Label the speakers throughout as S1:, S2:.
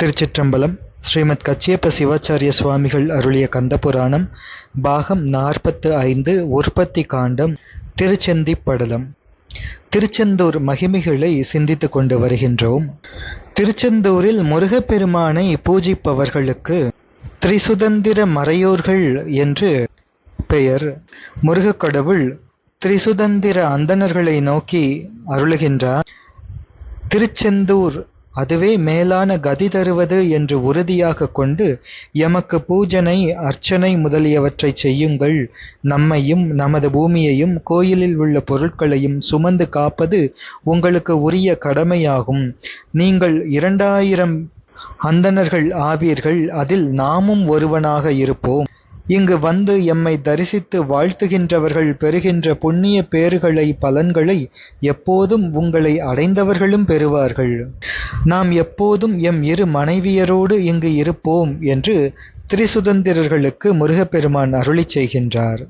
S1: திருச்சிற்றம்பலம் ஸ்ரீமத் கச்சியப்ப சிவாச்சாரிய சுவாமிகள் அருளிய கந்தபுராணம் பாகம் நாற்பத்து ஐந்து உற்பத்தி காண்டம் திருச்செந்தி படலம் திருச்செந்தூர் மகிமைகளை சிந்தித்து கொண்டு வருகின்றோம். திருச்செந்தூரில் முருகப்பெருமானை பூஜிப்பவர்களுக்கு திரிசுதந்திர மறையோர்கள் என்று பெயர். முருகக் கடவுள் திரிசுதந்திர அந்தணர்களை நோக்கி அருளுகின்றார். திருச்செந்தூர் அதுவே மேலான கதி தருவது என்று உறுதியாக கொண்டு எமக்கு பூஜனை அர்ச்சனை முதலியவற்றை செய்யுங்கள். நம்மையும் நமது பூமியையும் கோயிலில் உள்ள பொருட்களையும் சுமந்து காப்பது உங்களுக்கு உரிய கடமையாகும். நீங்கள் இரண்டாயிரம் அந்தணர்கள் ஆவீர்கள் அதில் நாமும் ஒருவனாக இருப்போம். இங்கு வந்து எம்மை தரிசித்து வாழ்த்துகின்றவர்கள் பெறுகின்ற புண்ணிய பேறுகளை பலன்களை எப்போதும் உங்களை அடைந்தவர்களும் பெறுவார்கள். நாம் எப்போதும் எம் இரு மனைவியரோடு இங்கு இருப்போம் என்று திரிசுதந்திரர்களுக்கு முருகப்பெருமான் அருளி செய்கின்றார்.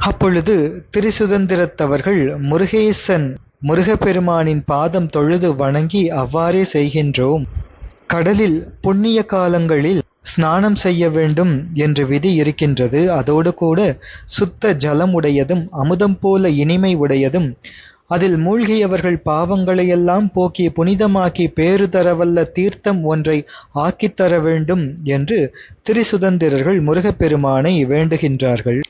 S1: அப்பொழுது திரிசுதந்திரத்தவர்கள் முருகேசன் முருகப்பெருமானின் பாதம் தொழுது வணங்கி அவ்வாறே செய்கின்றோம். கடலில் புண்ணிய காலங்களில் ஸ்நானம் செய்ய வேண்டும் என்று விதி இருக்கின்றது. அதோடு கூட சுத்த ஜலம் உடையதும் அமுதம் போல இனிமை உடையதும் அதில் மூழ்கியவர்கள் பாவங்களையெல்லாம் போக்கி புனிதமாக்கி பேறு தரவல்ல தீர்த்தம் ஒன்றை ஆக்கித்தர வேண்டும் என்று திரிசுதந்திரர்கள் முருகப்பெருமானை வேண்டுகின்றார்கள்.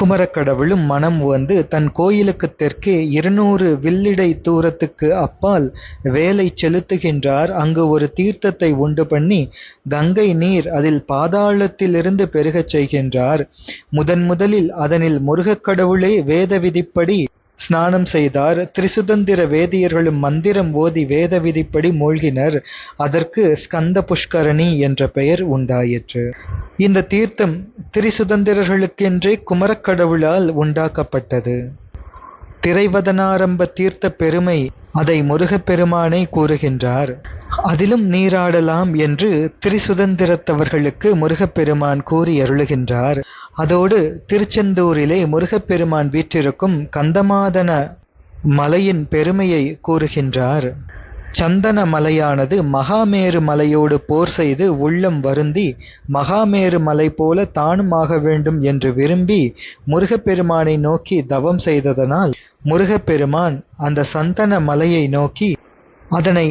S1: குமரக்கடவுளும் மனம் வந்து தன் கோயிலுக்கு தெற்கே இருநூறு வில்லிடை தூரத்துக்கு அப்பால் வேலை செலுத்துகின்றார். அங்கு ஒரு தீர்த்தத்தை உண்டு பண்ணி கங்கை நீர் அதில் பாதாளத்திலிருந்து பெருகச் செய்கின்றார். முதன் முதலில் அதனில் முருகக்கடவுளே வேத விதிப்படி ஸ்நானம் செய்தார். திரிசுதந்திர வேதியர்களும் மந்திரம் ஓதி வேத விதிப்படி மூழ்கினர். அதற்கு ஸ்கந்த புஷ்கரணி என்ற பெயர் உண்டாயிற்று. இந்த தீர்த்தம் திரிசுதந்திரர்களுக்கென்றே குமரக்கடவுளால் உண்டாக்கப்பட்டது. திரைவதனாரம்ப தீர்த்த பெருமை அதை முருகப்பெருமானை கூறுகின்றார். அதிலும் நீராடலாம் என்று திரிசுதந்திரத்தவர்களுக்கு முருகப்பெருமான் கூறி அருளுகின்றார். அதோடு திருச்செந்தூரிலே முருகப்பெருமான் வீற்றிருக்கும் கந்தமாதன மலையின் பெருமையை கூறுகின்றார். சந்தன மலையானது மகாமேரு மலையோடு போர் செய்து உள்ளம் வருந்தி மகாமேரு மலை போல தானும் ஆக வேண்டும் என்று விரும்பி முருகப்பெருமானை நோக்கி தவம் செய்ததனால் முருகப்பெருமான் அந்த சந்தன மலையை நோக்கி அதனை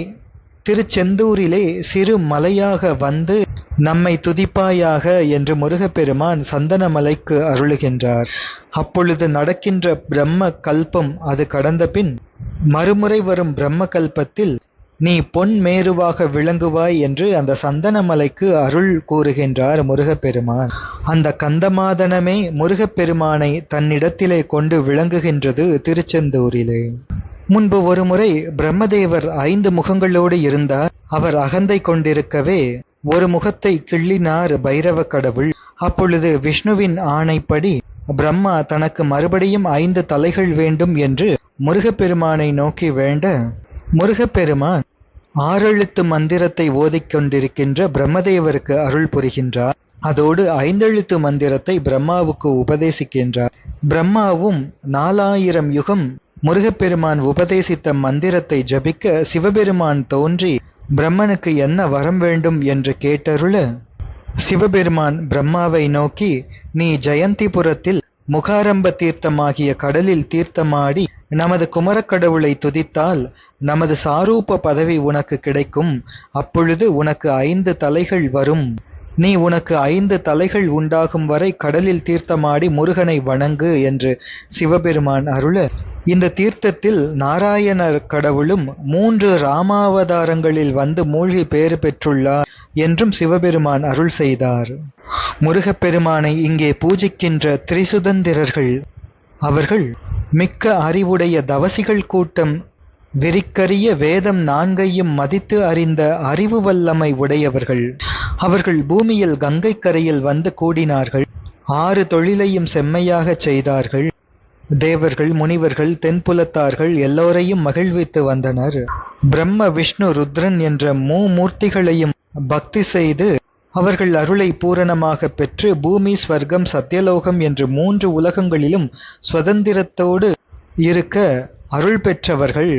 S1: திருச்செந்தூரிலே சிறு மலையாக வந்து நம்மை துதிப்பாயாக என்று முருகப்பெருமான் சந்தனமலைக்கு அருளுகின்றார். அப்பொழுது நடக்கின்ற பிரம்ம கல்பம் அது கடந்த பின் மறுமுறை வரும் பிரம்ம கல்பத்தில் நீ பொன் மேருவாக விளங்குவாய் என்று அந்த சந்தனமலைக்கு அருள் கூறுகின்றார் முருகப்பெருமான். அந்த கந்தமாதனமே முருகப்பெருமானை தன்னிடத்திலே கொண்டு விளங்குகின்றது திருச்செந்தூரிலே. முன்பு ஒருமுறை பிரம்மதேவர் ஐந்து முகங்களோடு இருந்தார். அவர் அகந்தை கொண்டிருக்கவே ஒரு முகத்தை கிள்ளினார் பைரவ கடவுள். அப்பொழுது விஷ்ணுவின் ஆணைப்படி பிரம்மா தனக்கு மறுபடியும் ஐந்து தலைகள் வேண்டும் என்று முருகப்பெருமானை நோக்கி வேண்ட முருகப்பெருமான் ஆறெழுத்து மந்திரத்தை ஓதிக்கொண்டிருக்கின்ற பிரம்மதேவருக்கு அருள் புரிகின்றார். அதோடு ஐந்தெழுத்து மந்திரத்தை பிரம்மாவுக்கு உபதேசிக்கின்றார். பிரம்மாவும் நாலாயிரம் யுகம் முருகப்பெருமான் உபதேசித்த மந்திரத்தை ஜபிக்க சிவபெருமான் தோன்றி பிரம்மனுக்கு என்ன வரம் வேண்டும் என்று கேட்டருள சிவபெருமான் பிரம்மாவை நோக்கி நீ ஜெயந்திபுரத்தில் முகாரம்ப தீர்த்தமாகிய கடலில் தீர்த்தமாடி நமது குமரக்கடவுளை துதித்தால் நமது சாரூப பதவி உனக்கு கிடைக்கும். அப்பொழுது உனக்கு ஐந்து தலைகள் வரும். நீ உனக்கு ஐந்து தலைகள் உண்டாகும் வரை கடலில் தீர்த்தமாடி முருகனை வணங்கு என்று சிவபெருமான் அருள இந்த தீர்த்தத்தில் நாராயணர் கடவுளும் மூன்று ராமாவதாரங்களில் வந்து மூழ்கி பேறு பெற்றுள்ளார். என்றும் சிவபெருமான் அருள் செய்தார். முருகப்பெருமானை இங்கே பூஜிக்கின்ற திரிசுதந்திரர்கள் அவர்கள் மிக்க அறிவுடைய தவசிகள் கூட்டம் வெறிக்கரிய வேதம் நான்கையும் மதித்து அறிந்த அறிவு வல்லமை உடையவர்கள். அவர்கள் பூமியில் கங்கை கரையில் வந்து கூடினார்கள். ஆறு தொழிலையும் செம்மையாகச் செய்தார்கள். தேவர்கள் முனிவர்கள் தென்புலத்தார்கள் எல்லோரையும் மகிழ்வித்து வந்தனர். பிரம்ம விஷ்ணு ருத்ரன் என்ற மூமூர்த்திகளையும் பக்தி செய்து அவர்கள் அருளை பூரணமாக பெற்று பூமி ஸ்வர்க்கம் சத்தியலோகம் என்று மூன்று உலகங்களிலும் சுதந்திரத்தோடு இருக்க அருள் பெற்றவர்கள்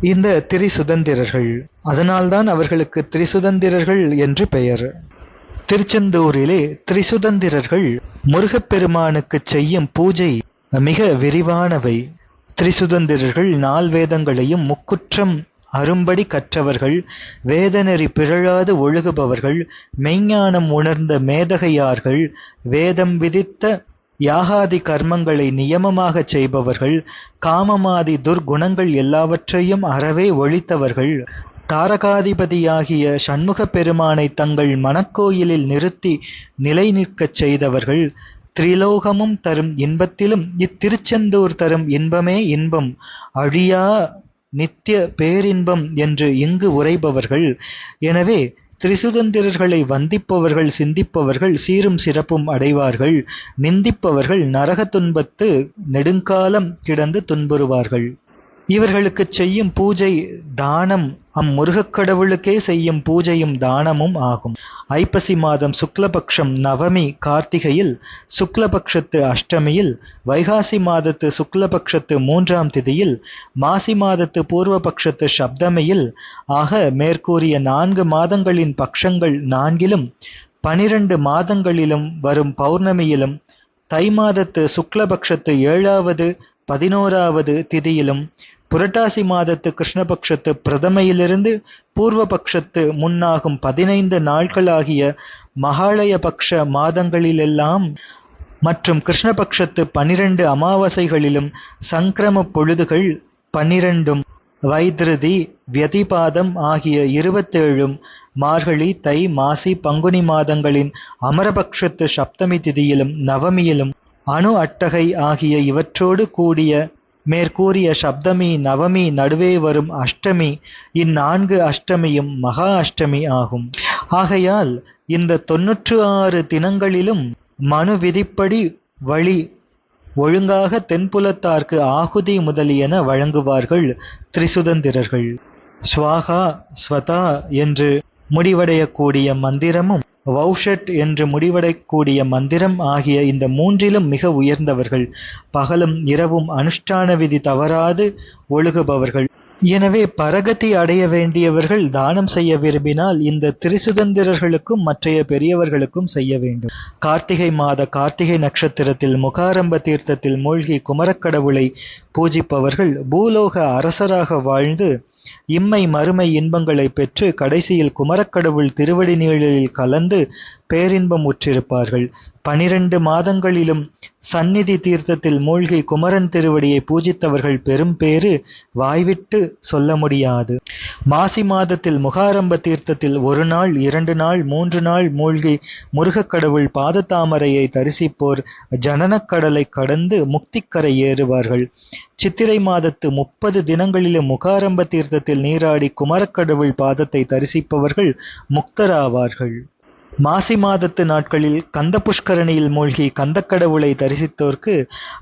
S1: இந்த திரிசுதந்திரர்கள். அதனால்தான் அவர்களுக்கு திரிசுதந்திரர்கள் என்று பெயர். திருச்செந்தூரிலே திரிசுதந்திரர்கள் முருகப்பெருமானுக்கு செய்யும் பூஜை மிக விரிவானவை. திரிசுதந்திரர்கள் நால் வேதங்களையும் முக்குற்றம் அரும்படி கற்றவர்கள் வேதநெறி பிறழாது ஒழுகுபவர்கள் மெய்ஞானம் உணர்ந்த மேதகையார்கள் வேதம் விதித்த யாகாதி கர்மங்களை நியமமாகச் செய்பவர்கள் காமமாதி துர்குணங்கள் எல்லாவற்றையும் அறவே ஒழித்தவர்கள். தாரகாதிபதியாகிய சண்முகப் பெருமானை தங்கள் மனக்கோயிலில் நிறுத்தி நிலை நிற்கச் செய்தவர்கள் திரிலோகமும் தரும் இன்பத்திலும் இத்திருச்செந்தூர் தரும் இன்பமே இன்பம். அழியா நித்திய பேரின்பம் என்று இங்கு உரைபவர்கள் எனவே திரிசுதந்திரர்களை வந்திப்பவர்கள் சிந்திப்பவர்கள் சீரும் சிறப்பும் அடைவார்கள். நிந்திப்பவர்கள் நரக துன்பத்து நெடுங்காலம் கிடந்து துன்புறுவார்கள். இவர்களுக்கு செய்யும் பூஜை தானம் அம்முருகக் கடவுளுக்கே செய்யும் பூஜையும் தானமும் ஆகும். ஐப்பசி மாதம் சுக்லபக்ஷம் நவமி கார்த்திகையில் சுக்லபக்ஷத்து அஷ்டமியில் வைகாசி மாதத்து சுக்லபக்ஷத்து மூன்றாம் திதியில் மாசி மாதத்து பூர்வபக்ஷத்து சப்தமியில் ஆக மேற்கூறிய நான்கு மாதங்களின் பக்ஷங்கள் நான்கிலும் பனிரண்டு மாதங்களிலும் வரும் பௌர்ணமியிலும் தை மாதத்து சுக்லபக்ஷத்து ஏழாவது பதினோராவது திதியிலும் புரட்டாசி மாதத்து கிருஷ்ணபக்ஷத்து பிரதமையிலிருந்து பூர்வபக்ஷத்து முன்னாகும் பதினைந்து நாட்களாகிய மகாலய பக்ஷ மாதங்களிலெல்லாம் மற்றும் கிருஷ்ணபக்ஷத்து பனிரெண்டு அமாவாசைகளிலும் சங்கிரம பொழுதுகள் பன்னிரண்டும் வைத்திருதி வியதிபாதம் ஆகிய இருபத்தேழும் மார்கழி தை மாசி பங்குனி மாதங்களின் அமரபக்ஷத்து சப்தமி திதியிலும் நவமியிலும் அணு அட்டகை ஆகிய இவற்றோடு கூடிய மேற்கூறிய சப்தமி நவமி நடுவே வரும் அஷ்டமி இந்நான்கு அஷ்டமியும் மகா அஷ்டமி ஆகும். ஆகையால் இந்த தொன்னூற்று ஆறு தினங்களிலும் மனு விதிப்படி வழி ஒழுங்காக தென்புலத்தார்க்கு ஆகுதி முதலியன வழங்குவார்கள் திரிசுதந்திரர்கள். ஸ்வாகா ஸ்வதா என்று முடிவடையக்கூடிய மந்திரமும் வௌஷட் என்று முடிவடைக்கூடிய மந்திரம் ஆகிய இந்த மூன்றிலும் மிக உயர்ந்தவர்கள். பகலும் இரவும் அனுஷ்டான விதி தவறாது ஒழுகுபவர்கள். எனவே பரகதி அடைய வேண்டியவர்கள் தானம் செய்ய விரும்பினால் இந்த திரிசுதந்திரர்களுக்கும் மற்றைய பெரியவர்களுக்கும் செய்ய வேண்டும். கார்த்திகை மாத கார்த்திகை நட்சத்திரத்தில் முகாரம்ப தீர்த்தத்தில் மூழ்கி குமரக்கடவுளை பூஜிப்பவர்கள் பூலோக அரசராக வாழ்ந்து இம்மை மறுமை இன்பங்களை பெற்று கடைசியில் குமரக்கடவுள் திருவடி நீழலில் கலந்து பேரின்பம் உற்றிருப்பார்கள். பனிரெண்டு மாதங்களிலும் சந்நிதி தீர்த்தத்தில் மூழ்கி குமரன் திருவடியை பூஜித்தவர்கள் பெரும் பேறு வாய்விட்டு சொல்ல முடியாது. மாசி மாதத்தில் முகாரம்ப தீர்த்தத்தில் ஒரு நாள் இரண்டு நாள் மூன்று நாள் மூழ்கி முருகக் கடவுள் பாதத்தாமரையை தரிசிப்போர் ஜனனக்கடலை கடந்து முக்திக்கரை ஏறுவார்கள். சித்திரை மாதத்து முப்பது தினங்களிலும் முகாரம்ப தீர்த்தத்தில் நீராடி குமரக்கடவுள் பாதத்தை தரிசிப்பவர்கள் முக்தராவார்கள். மாசி மாதத்து நாட்களில் கந்த புஷ்கரணியில் மூழ்கி கந்தக்கடவுளை தரிசித்தோர்க்கு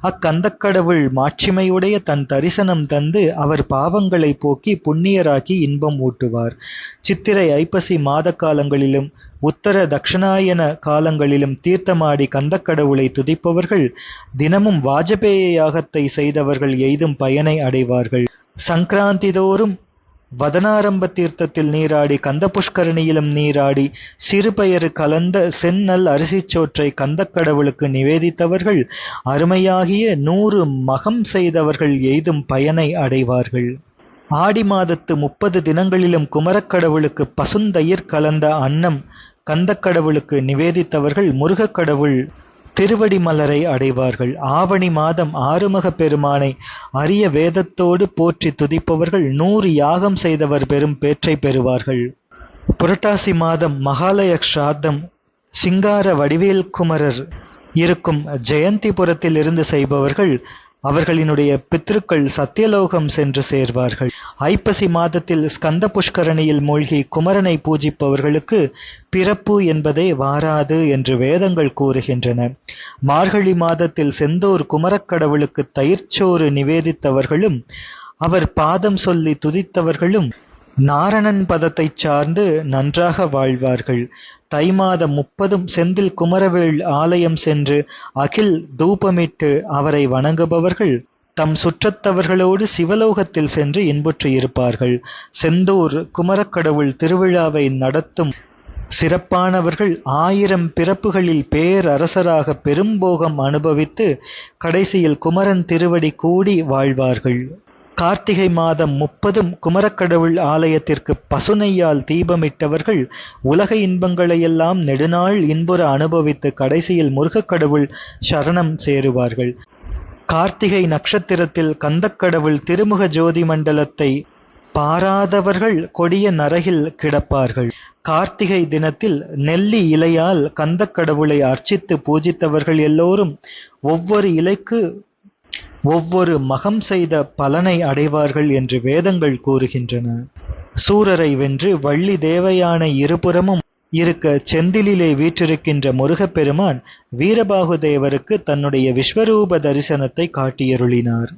S1: அக்கந்தக்கடவுள் மாட்சிமையுடைய தன் தரிசனம் தந்து அவர் பாவங்களை போக்கி புண்ணியராக்கி இன்பம் ஊட்டுவார். சித்திரை ஐப்பசி மாத காலங்களிலும் உத்தர தக்ஷணாயன காலங்களிலும் தீர்த்தமாடி கந்தக்கடவுளை துதிப்பவர்கள் தினமும் வாஜபேய யாகத்தை செய்தவர்கள் எய்தும் பயனை அடைவார்கள். சங்கராந்தி தோறும் வதனாரம்ப தீர்த்தத்தில் நீராடி கந்த புஷ்கரணியிலும் நீராடி சிறுபயறு கலந்த செந்நல் அரிசிச்சோற்றை கந்தக்கடவுளுக்கு நிவேதித்தவர்கள் அருமையாகிய நூறு மகம் செய்தவர்கள் எய்தும் பயனை அடைவார்கள். ஆடி மாதத்து முப்பது தினங்களிலும் குமரக்கடவுளுக்கு பசுந்தயிர் கலந்த அன்னம் கந்தக்கடவுளுக்கு நிவேதித்தவர்கள் முருகக்கடவுள் திருவடி மலரை அடைவார்கள். ஆவணி மாதம் ஆறுமுகப் பெருமானை அரிய வேதத்தோடு போற்றி துதிப்பவர்கள் நூறு யாகம் செய்தவர் பெரும் பேற்றை பெறுவார்கள். புரட்டாசி மாதம் மகாலய ஸ்ராத்தம் சிங்கார வடிவேல் குமரர் இருக்கும் ஜெயந்திபுரத்தில் இருந்து செய்பவர்கள் அவர்களினுடைய பித்ருக்கள் சத்தியலோகம் சென்று சேர்வார்கள். ஐப்பசி மாதத்தில் ஸ்கந்த புஷ்கரணியில் மூழ்கி குமரனை பூஜிப்பவர்களுக்கு பிறப்பு என்பதே வாராது என்று வேதங்கள் கூறுகின்றன. மார்கழி மாதத்தில் செந்தூர் குமரக்கடவுளுக்கு தயிர்ச்சோறு நிவேதித்தவர்களும் அவர் பாதம் சொல்லி துதித்தவர்களும் நாரணன் பதத்தைச் சார்ந்து நன்றாக வாழ்வார்கள். தை மாதம் முப்பதும் செந்தில் குமரவேள் ஆலயம் சென்று அகில் தூபமிட்டு அவரை வணங்குபவர்கள் தம் சுற்றத்தவர்களோடு சிவலோகத்தில் சென்று இன்புற்று இருப்பார்கள். செந்தூர் குமரக்கடவுள் திருவிழாவை நடத்தும் சிறப்பானவர்கள் ஆயிரம் பிறப்புகளில் பேரரசராக பெரும்போகம் அனுபவித்து கடைசியில் குமரன் திருவடி கூடி வாழ்வார்கள். கார்த்திகை மாதம் முப்பதும் குமரக்கடவுள் ஆலயத்திற்கு பசுனையால் தீபமிட்டவர்கள் உலக இன்பங்களையெல்லாம் நெடுநாள் இன்புற அனுபவித்து கடைசியில் முருகக்கடவுள் சரணம் சேருவார்கள். கார்த்திகை நட்சத்திரத்தில் கந்தக்கடவுள் திருமுக ஜோதி மண்டலத்தை பாராதவர்கள் கொடிய நரகில் கிடப்பார்கள். கார்த்திகை தினத்தில் நெல்லி இலையால் கந்தக்கடவுளை அர்ச்சித்து பூஜித்தவர்கள் எல்லோரும் ஒவ்வொரு இலைக்கு ஒவ்வொரு மகம் செய்த பலனை அடைவார்கள் என்று வேதங்கள் கூறுகின்றன. சூரரை வென்று வள்ளி தேவயானை இருபுறமும் இருக்க செந்திலிலே வீற்றிருக்கின்ற முருகப்பெருமான் வீரபாகுதேவருக்கு தன்னுடைய விஸ்வரூப தரிசனத்தை காட்டியருளினார்.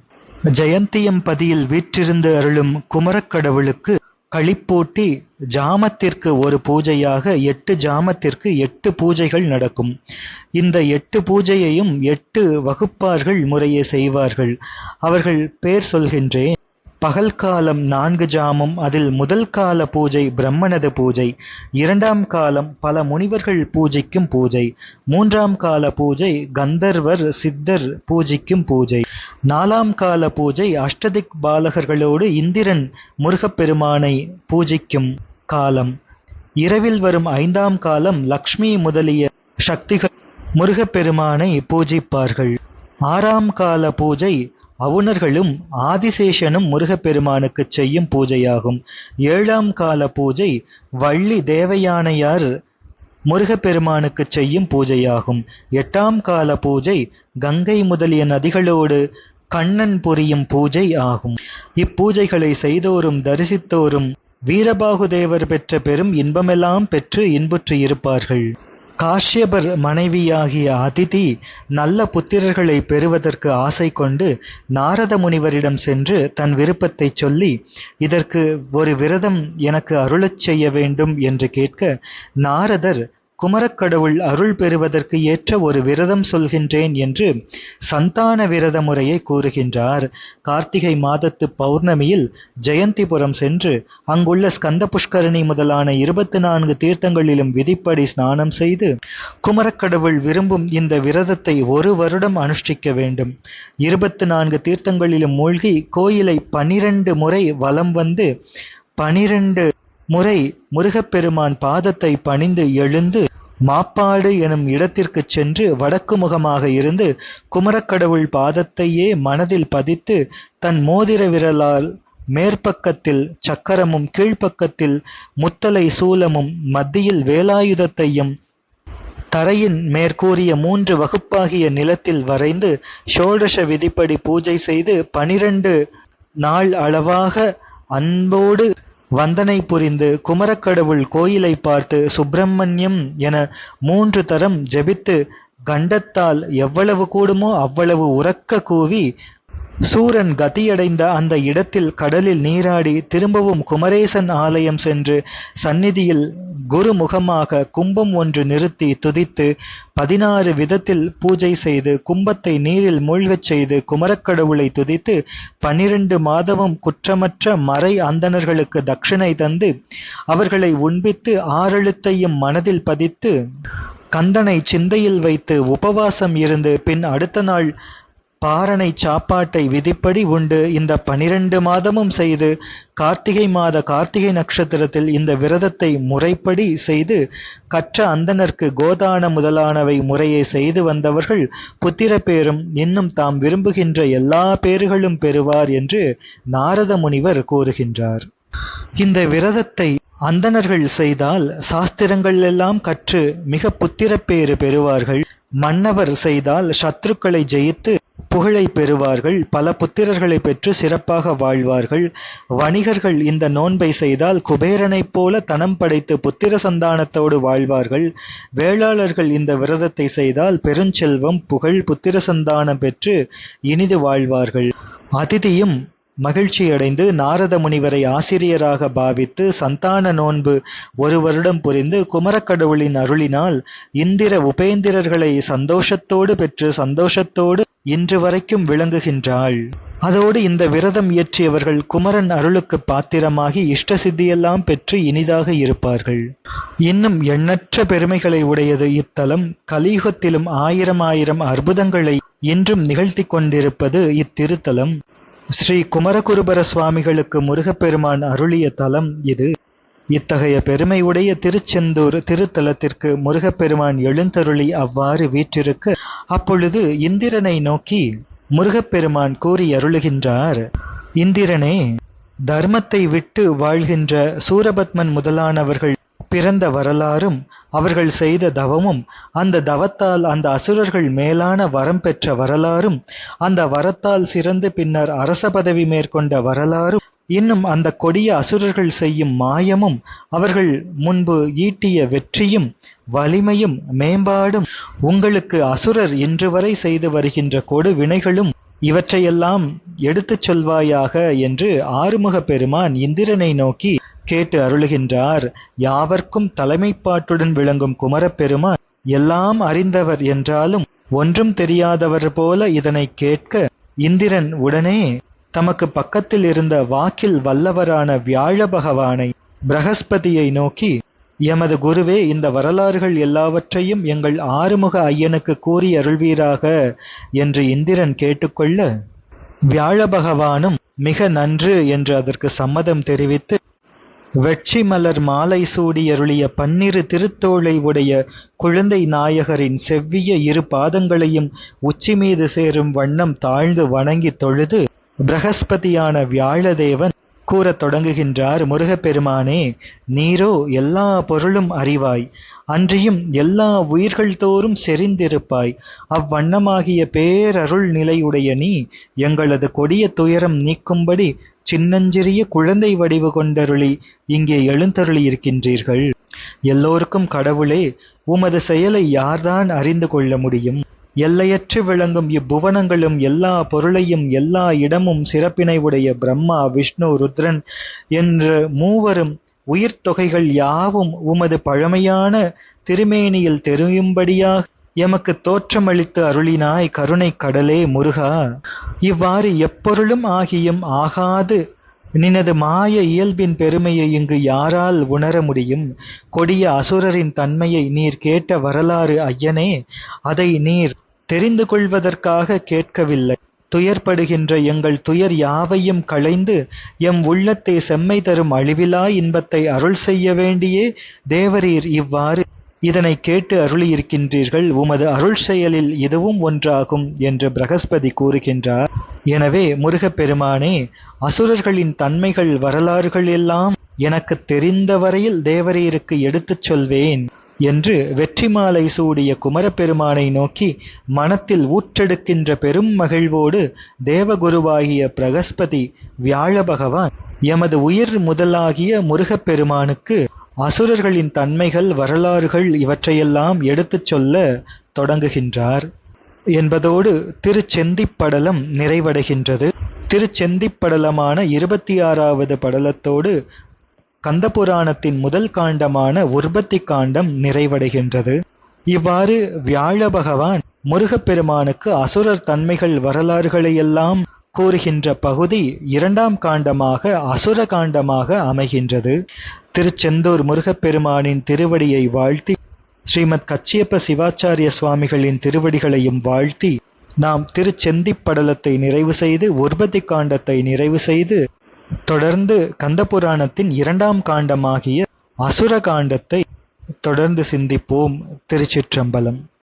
S1: ஜெயந்தியம் பதியில் வீற்றிருந்து அருளும் குமரக்கடவுளுக்கு களிப்பூட்டி ஜாமத்திற்கு ஒரு பூஜையாக எட்டு ஜாமத்திற்கு எட்டு பூஜைகள் நடக்கும். இந்த எட்டு பூஜையையும் எட்டு வகுப்பார்கள் முறையே செய்வார்கள். அவர்கள் பேர் சொல்கின்றேன். பகல் காலம் நான்கு ஜாமம் அதில் முதல் கால பூஜை பிரம்மனது பூஜை இரண்டாம் காலம் பல முனிவர்கள் பூஜைக்கும் பூஜை மூன்றாம் கால பூஜை கந்தர்வர் சித்தர் பூஜைக்கும் பூஜை. நாலாம் கால பூஜை அஷ்டதிக் பாலகர்களோடு இந்திரன் முருகப்பெருமானை பூஜிக்கும் காலம். இரவில் வரும் ஐந்தாம் காலம் லக்ஷ்மி முதலிய சக்திகள் முருகப்பெருமானை பூஜிப்பார்கள். ஆறாம் கால பூஜை அவுணர்களும் ஆதிசேஷனும் முருகப்பெருமானுக்கு செய்யும் பூஜையாகும். ஏழாம் கால பூஜை வள்ளி தேவயானையார் முருகப்பெருமானுக்கு செய்யும் பூஜையாகும். எட்டாம் கால பூஜை கங்கை முதலிய நதிகளோடு கண்ணன் புரியும் பூஜை ஆகும். இப்பூஜைகளை செய்தோரும் தரிசித்தோரும் வீரபாகுதேவர் பெற்ற பெரும் இன்பமெல்லாம் பெற்று இன்புற்று இருப்பார்கள். காஷ்யபர் மனைவியாகிய அதிதி நல்ல புத்திரர்களை பெறுவதற்கு ஆசை கொண்டு நாரத முனிவரிடம் சென்று தன் விருப்பத்தைச் சொல்லி இதற்கு ஒரு விரதம் எனக்கு அருளச் செய்ய வேண்டும் என்று கேட்க நாரதர் குமரக்கடவுள் அருள் பெறுவதற்கு ஏற்ற ஒரு விரதம் சொல்கின்றேன் என்று சந்தான விரத முறையை கூறுகின்றார். கார்த்திகை மாதத்து பௌர்ணமியில் ஜெயந்திபுரம் சென்று அங்குள்ள ஸ்கந்த புஷ்கரணி முதலான இருபத்தி நான்கு தீர்த்தங்களிலும் விதிப்படி ஸ்நானம் செய்து குமரக்கடவுள் விரும்பும் இந்த விரதத்தை ஒரு வருடம் அனுஷ்டிக்க வேண்டும். இருபத்தி நான்கு தீர்த்தங்களிலும் மூழ்கி கோயிலை பனிரெண்டு முறை வலம் வந்து பனிரெண்டு முறை முருகப்பெருமான் பாதத்தை பணிந்து எழுந்து மாப்பாடு எனும் இடத்திற்கு சென்று வடக்கு முகமாக இருந்து குமரக்கடவுள் பாதத்தையே மனதில் பதித்து தன் மோதிர விரலால் மேற்பக்கத்தில் சக்கரமும் கீழ்ப்பக்கத்தில் முத்தலை சூலமும் மத்தியில் வேலாயுதத்தையும் தரையின் மேற்கூறிய மூன்று வகுப்பாகிய நிலத்தில் வரைந்து ஷோடஷ விதிப்படி பூஜை செய்து பனிரண்டு நாள் அளவாக அன்போடு வந்தனை புரிந்து குமரக்கடவுள் கோயிலை பார்த்து சுப்பிரமணியம் என மூன்று தரம் ஜெபித்து கண்டத்தால் எவ்வளவு கூடுமோ அவ்வளவு உறக்க கூவி சூரன் கதியடைந்த அந்த இடத்தில் கடலில் நீராடி திரும்பவும் குமரேசன் ஆலயம் சென்று சந்நிதியில் குருமுகமாக கும்பம் ஒன்று நிறுத்தி துதித்து பதினாறு விதத்தில் பூஜை செய்து கும்பத்தை நீரில் மூழ்கச் செய்து குமரக்கடவுளை துதித்து பன்னிரண்டு மாதமும் குற்றமற்ற மறை அந்தணர்களுக்கு தட்சிணை தந்து அவர்களை உண்பித்து ஆறெழுத்தையும் மனதில் பதித்து கந்தனை சிந்தையில் வைத்து உபவாசம் இருந்து பின் அடுத்த நாள் பாரனை சாப்பாட்டை விதிப்படி உண்டு. இந்த பனிரெண்டு மாதமும் செய்து கார்த்திகை மாத கார்த்திகை நட்சத்திரத்தில் இந்த விரதத்தை முறைப்படி செய்து கற்ற அந்தனர்க்கு கோதான முதலானவை முறையை செய்து வந்தவர்கள் புத்திர பேரும் இன்னும் தாம் விரும்புகின்ற எல்லா பேறுகளும் பெறுவார் என்று நாரத முனிவர் கூறுகின்றார். இந்த விரதத்தை அந்தணர்கள் செய்தால் சாஸ்திரங்கள் எல்லாம் கற்று மிக புத்திரப்பேறு பெறுவார்கள். மன்னவர் செய்தால் சத்ருக்களை ஜெயித்து புகழை பெறுவார்கள். பல புத்திரர்களை பெற்று சிறப்பாக வாழ்வார்கள். வணிகர்கள் இந்த நோன்பை செய்தால் குபேரனைப் போல தனம் படைத்து புத்திர சந்தானத்தோடு வாழ்வார்கள். வேளாளர்கள் இந்த விரதத்தை செய்தால் பெருஞ்செல்வம் புகழ் புத்திர சந்தானம் பெற்று இனிது வாழ்வார்கள். அதிதியும் மகிழ்ச்சியடைந்து நாரத முனிவரை ஆசிரியராக பாவித்து சந்தான நோன்பு ஒரு வருடம் புரிந்து குமரக்கடவுளின் அருளினால் இந்திர உபேந்திரர்களை சந்தோஷத்தோடு பெற்று சந்தோஷத்தோடு இன்று வரைக்கும் விளங்குகின்றாள். அதோடு இந்த விரதம் இயற்றியவர்கள் குமரன் அருளுக்கு பாத்திரமாகி இஷ்ட சித்தியெல்லாம் பெற்று இனிதாக இருப்பார்கள். இன்னும் எண்ணற்ற பெருமைகளை உடையது இத்தலம். கலியுகத்திலும் ஆயிரம் ஆயிரம் அற்புதங்களை இன்றும் நிகழ்த்தி கொண்டிருப்பது இத்திருத்தலம். ஸ்ரீ குமரகுருபர சுவாமிகளுக்கு முருகப்பெருமான் அருளிய தலம் இது. இத்தகைய பெருமையுடைய திருச்செந்தூர் திருத்தலத்திற்கு முருகப்பெருமான் எழுந்தருளி அவ்வாறு வீற்றிருக்க அப்பொழுது இந்திரனை நோக்கி முருகப்பெருமான் கூறி அருளுகின்றார் இந்திரனே தர்மத்தை விட்டு வாழ்கின்ற சூரபத்மன் முதலானவர்கள் பிறந்த வரலாறும் அவர்கள் செய்த தவமும் அந்த தவத்தால் அந்த அசுரர்கள் மேலான வரம் பெற்ற வரலாறும் அந்த வரத்தால் சிறந்து பின்னர் அரச பதவி மேற்கொண்ட வரலாறும் இன்னும் அந்த கொடிய அசுரர்கள் செய்யும் மாயமும் அவர்கள் முன்பு ஈட்டிய வெற்றியும் வலிமையும் மேம்பாடும் உங்களுக்கு அசுரர் இன்று வரை செய்து வருகின்ற கொடு வினைகளும் இவற்றையெல்லாம் எடுத்துச் சொல்வாயாக என்று ஆறுமுக பெருமான் இந்திரனை நோக்கி கேட்டு அருளுகின்றார். யாவர்க்கும் தலைமைப்பாட்டுடன் விளங்கும் குமரப்பெருமான் எல்லாம் அறிந்தவர் என்றாலும் ஒன்றும் தெரியாதவர் போல இதனை கேட்க இந்திரன் உடனே தமக்கு பக்கத்தில் இருந்த வாக்கில் வல்லவரான வியாழ பகவானை பிரகஸ்பதியை நோக்கி எமது குருவே இந்த வரலாறுகள் எல்லாவற்றையும் எங்கள் ஆறுமுக ஐயனுக்கு கூறி அருள்வீராக என்று இந்திரன் கேட்டுக்கொள்ள வியாழ பகவானும் மிக நன்று என்று அதற்கு சம்மதம் தெரிவித்து வெட்சி மலர் மாலை சூடி அருளிய பன்னிரு திருத்தோளை உடைய குழந்தை நாயகரின் செவ்விய இரு பாதங்களையும் உச்சி மீது சேரும் வண்ணம் தாழ்ந்து வணங்கி தொழுது பிரகஸ்பதியான வியாழதேவன் கூறத் தொடங்குகின்றார் முருகப்பெருமானே நீரோ எல்லா பொருளும் அறிவாய் அன்றியும் எல்லா உயிர்கள் தோறும் செறிந்திருப்பாய். அவ்வண்ணமாகிய பேரருள் நிலையுடைய நீ எங்களது கொடிய துயரம் நீக்கும்படி சின்னஞ்சிறிய குழந்தை வடிவு கொண்டருளி இங்கே எழுந்தருளி இருக்கின்றீர்கள் எல்லோருக்கும் கடவுளே உமது செயலை யார்தான் அறிந்து கொள்ள முடியும்? எல்லையற்று விளங்கும் இப்புவனங்களும் எல்லா பொருளையும் எல்லா இடமும் சிறப்பினை உடைய பிரம்மா விஷ்ணு ருத்ரன் என்ற மூவரும் உயிர் தொகைகள் யாவும் உமது பழமையான திருமேனியில் தெரியும்படியாக எமக்கு தோற்றமளித்து அருளினாய் கருணை கடலே முருகா. இவ்வாறு எப்பொருளும் ஆகியும் ஆகாது. நினது மாய இயல்பின் பெருமையை இங்கு யாரால் உணர முடியும்? கொடிய அசுரரின் தன்மையை நீர் கேட்ட வரலாறு ஐயனே. அதை நீர் தெரிந்து கொள்வதற்காக கேட்கவில்லை. துயர்படுகின்ற எங்கள் துயர் யாவையும் களைந்து எம் உள்ளத்தை செம்மை தரும் அழிவிலா இன்பத்தை அருள் செய்ய வேண்டியே தேவரீர் இவ்வாறு இதனை கேட்டு அருளியிருக்கின்றீர்கள். உமது அருள் செயலில் இதுவும் ஒன்றாகும் என்று பிரகஸ்பதி கூறுகின்றார். எனவே முருகப்பெருமானே அசுரர்களின் தன்மைகள் வரலாறுகள் எல்லாம் எனக்கு தெரிந்த வரையில் தேவரீருக்கு எடுத்துச் சொல்வேன். என்று வெற்றி மாலை சூடிய குமரப்பெருமானை நோக்கி மனத்தில் ஊற்றெடுக்கின்ற பெரும் மகிழ்வோடு தேவகுருவாகிய பிரகஸ்பதி வியாழ பகவான் எமது உயிர் முதலாகிய முருகப்பெருமானுக்கு அசுரர்களின் தன்மைகள் வரலாறுகள் இவற்றையெல்லாம் எடுத்துச் சொல்ல தொடங்குகின்றார் என்பதோடு திருச்செந்திப்படலம் நிறைவடைகின்றது. திருச்செந்திப்படலமான இருபத்தி ஆறாவது படலத்தோடு கந்தபுராணத்தின் முதல் காண்டமான உற்பத்தி காண்டம் நிறைவடைகின்றது. இவ்வாறு வியாழ பகவான் முருகப்பெருமானுக்கு அசுரர் தன்மைகள் வரலாறுகளையெல்லாம் கூறுகின்ற பகுதி இரண்டாம் காண்டமாக அசுர காண்டமாக அமைகின்றது. திருச்செந்தூர் முருகப்பெருமானின் திருவடியை வாழ்த்தி ஸ்ரீமத் கச்சியப்ப சிவாச்சாரிய சுவாமிகளின் திருவடிகளையும் வாழ்த்தி நாம் திருச்செந்திப்படலத்தை நிறைவு செய்து உற்பத்தி காண்டத்தை நிறைவு செய்து தொடர்ந்து கந்தபுராணத்தின் இரண்டாம் காண்டமாகிய அசுர காண்டத்தை தொடர்ந்து சிந்திப்போம் திருச்சிற்றம்பலம்.